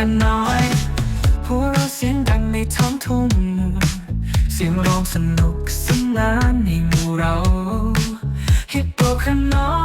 ขนน้อยหัวเราเสียงดังในท้องทุ่ง เสียงร้องสนุกสนานในหมู่เราฮิปโปข้าน้อย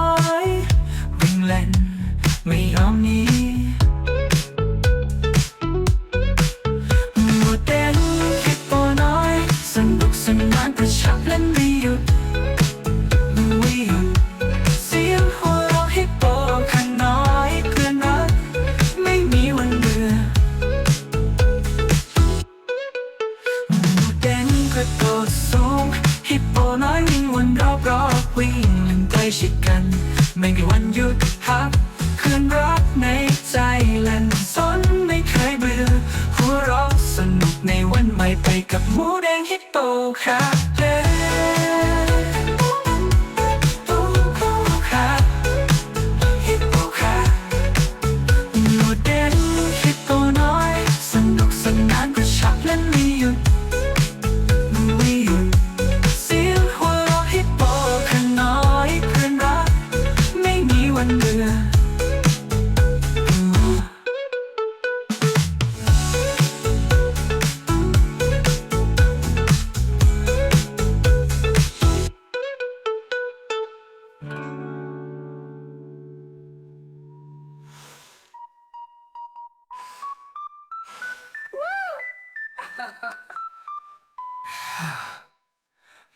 สูงฮิปโปน้อยวิ่งวนรอบรอบๆวิ่งใกล้ชิดกัน ไม่มีวันหยุดพักคืนรักในใจเล่นสนไม่เคยเบื่อหัวเราะสนุกในวันใหม่ไปกับหมูแดงฮิปโปครับเด้ครับ ไม่มีวัน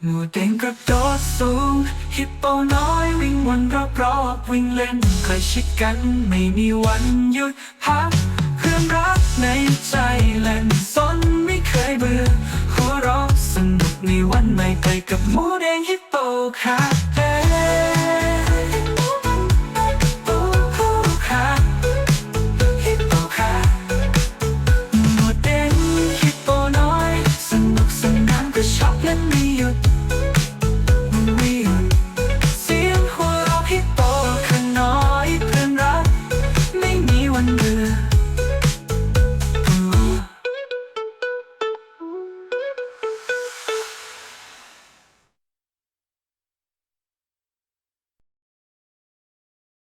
เบื่อหมูเด้งกระโดดสูง ฮิปโปน้อยวิ่งวนรอบๆวิ่งเล่นเคยชิดกันไม่มีวันหยุดพักเพื่อนรักในใจเล่นสนไม่เคยเบื่อหัวเราะสนุกในวันใหม่ไปกับหมูแดงฮิปโปครับ